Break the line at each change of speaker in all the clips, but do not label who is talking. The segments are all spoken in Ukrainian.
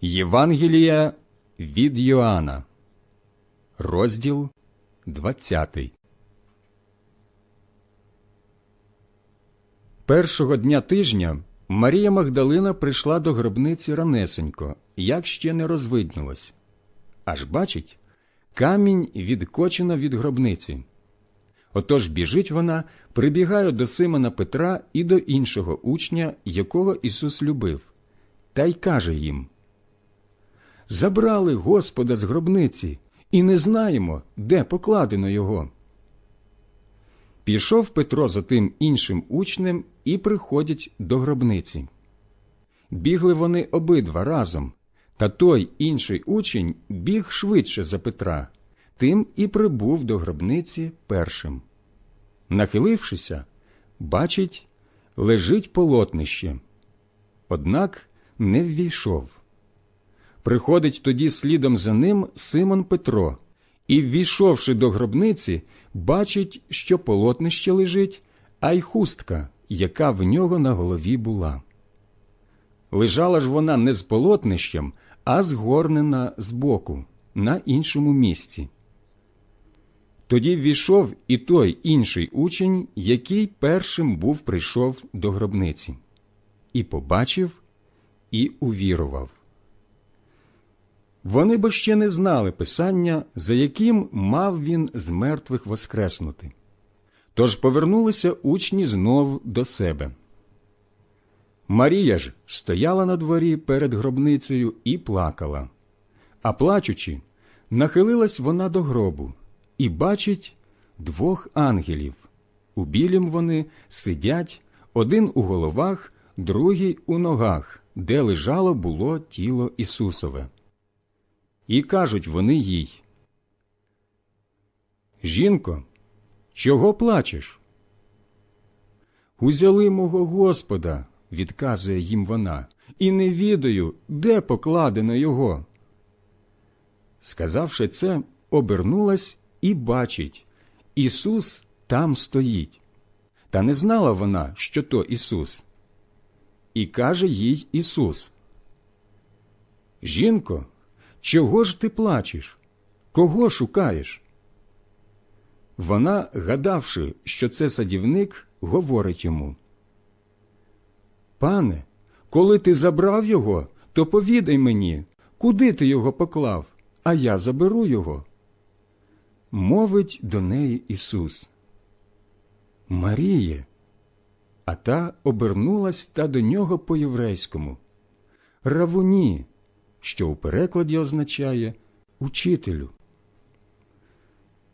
Євангелія від Йоанна, розділ 20. Першого дня тижня Марія Магдалина прийшла до гробниці ранесенько, як ще не розвиднілось. Аж бачить, камінь відкочено від гробниці. Отож біжить вона, прибігає до Симона Петра і до іншого учня, якого Ісус любив, та й каже їм Забрали Господа з гробниці, і не знаємо, де покладено його. Пішов Петро за тим іншим учнем і приходять до гробниці. Бігли вони обидва разом, та той інший учень біг швидше за Петра, тим і прибув до гробниці першим. Нахилившися, бачить, лежить полотнище. Однак не ввійшов. Приходить тоді слідом за ним Симон Петро і, ввійшовши до гробниці, бачить, що полотнище лежить, а й хустка, яка в нього на голові була. Лежала ж вона не з полотнищем, а згорнена збоку, на іншому місці. Тоді ввійшов і той інший учень, який першим був прийшов до гробниці, і побачив, і увірував. Вони бо ще не знали писання, за яким мав він з мертвих воскреснути. Тож повернулися учні знов до себе. Марія ж стояла на дворі перед гробницею і плакала, а плачучи, нахилилась вона до гробу і бачить двох ангелів. У білім вони сидять один у головах, другий у ногах, де лежало було тіло Ісусове. І кажуть вони їй. Жінко, чого плачеш? Узяли мого Господа, відказує їм вона, і не відаю, де покладено його. Сказавши це, обернулась і бачить Ісус там стоїть. Та не знала вона, що то Ісус. І каже їй Ісус: Жінко, чого ж ти плачеш? Кого шукаєш? Вона, гадавши, що це садівник, говорить йому. Пане, коли ти забрав його, то повідай мені, куди ти його поклав, а я заберу його. Мовить до неї Ісус. Маріє. А та обернулась та до нього по єврейському. Равуні, що у перекладі означає учителю.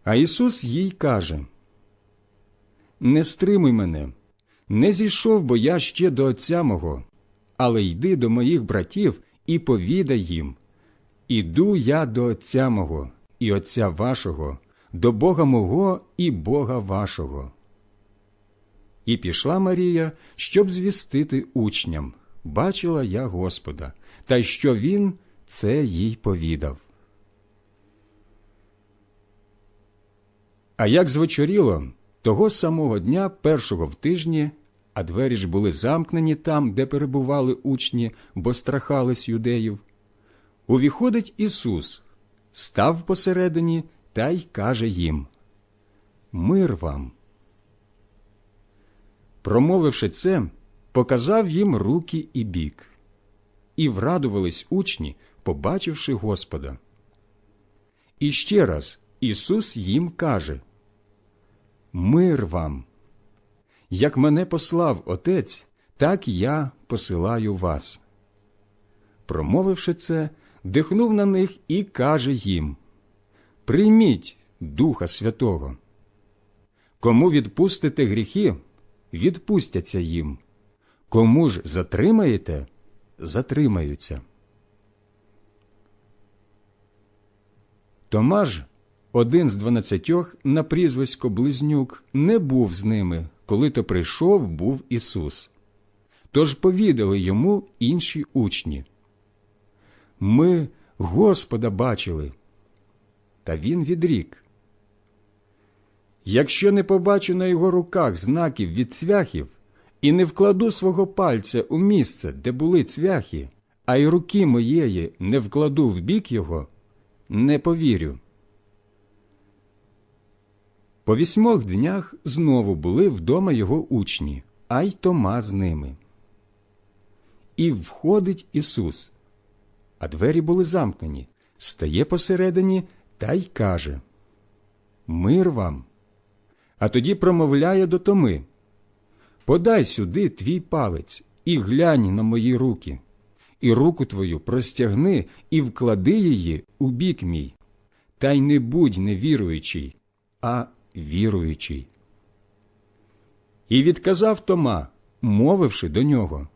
А Ісус їй каже Не стримуй мене, не зійшов бо я ще до Отця мого, але йди до моїх братів і повідай їм Іду я до Отця мого і Отця вашого, до Бога мого і Бога вашого. І пішла Марія, щоб звістити учням Бачила я Господа, та що він це їй повідав. А як звечоріло, того самого дня, першого в тижні, а двері ж були замкнені там, де перебували учні, бо страхались юдеїв, увіходить Ісус, став посередині та й каже їм Мир вам. Промовивши це, показав їм руки і бік, і врадувались учні, побачивши Господа. І ще раз Ісус їм каже Мир вам. Як мене послав Отець, так я посилаю вас. Промовивши це, дихнув на них і каже їм Прийміть Духа Святого. Кому відпустите гріхи, відпустяться їм. Кому ж затримаєте, затримаються. Томаж, один з дванадцятьох на прізвисько Близнюк, не був з ними, коли то прийшов був Ісус. Тож повідали йому інші учні. Ми Господа бачили. Та він відрік. Якщо не побачу на його руках знаків від цвяхів і не вкладу свого пальця у місце, де були цвяхи, а й руки моєї не вкладу в бік його, не повірю. По вісьмох днях знову були вдома його учні, а й Тома з ними. І входить Ісус, а двері були замкнені, стає посередині та й каже Мир вам. А тоді промовляє до Томи Подай сюди твій палець і глянь на мої руки, і руку твою простягни і вклади її у бік мій, та й не будь невіруючий, а віруючий. І відказав Тома, мовивши до нього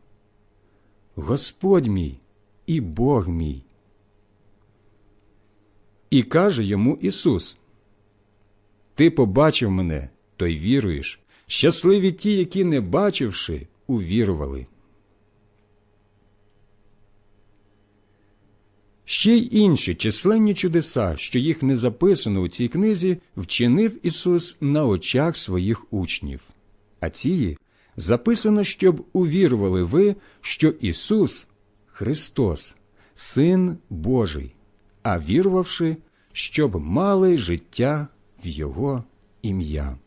Господь мій і Бог мій. І каже йому Ісус Ти побачив мене, то й віруєш. Щасливі ті, які, не бачивши, увірували. Ще й інші численні чудеса, що їх не записано у цій книзі, вчинив Ісус на очах своїх учнів. А ці записано, щоб увірували ви, що Ісус Христос, Син Божий, а вірувавши, щоб мали життя в Його ім'я.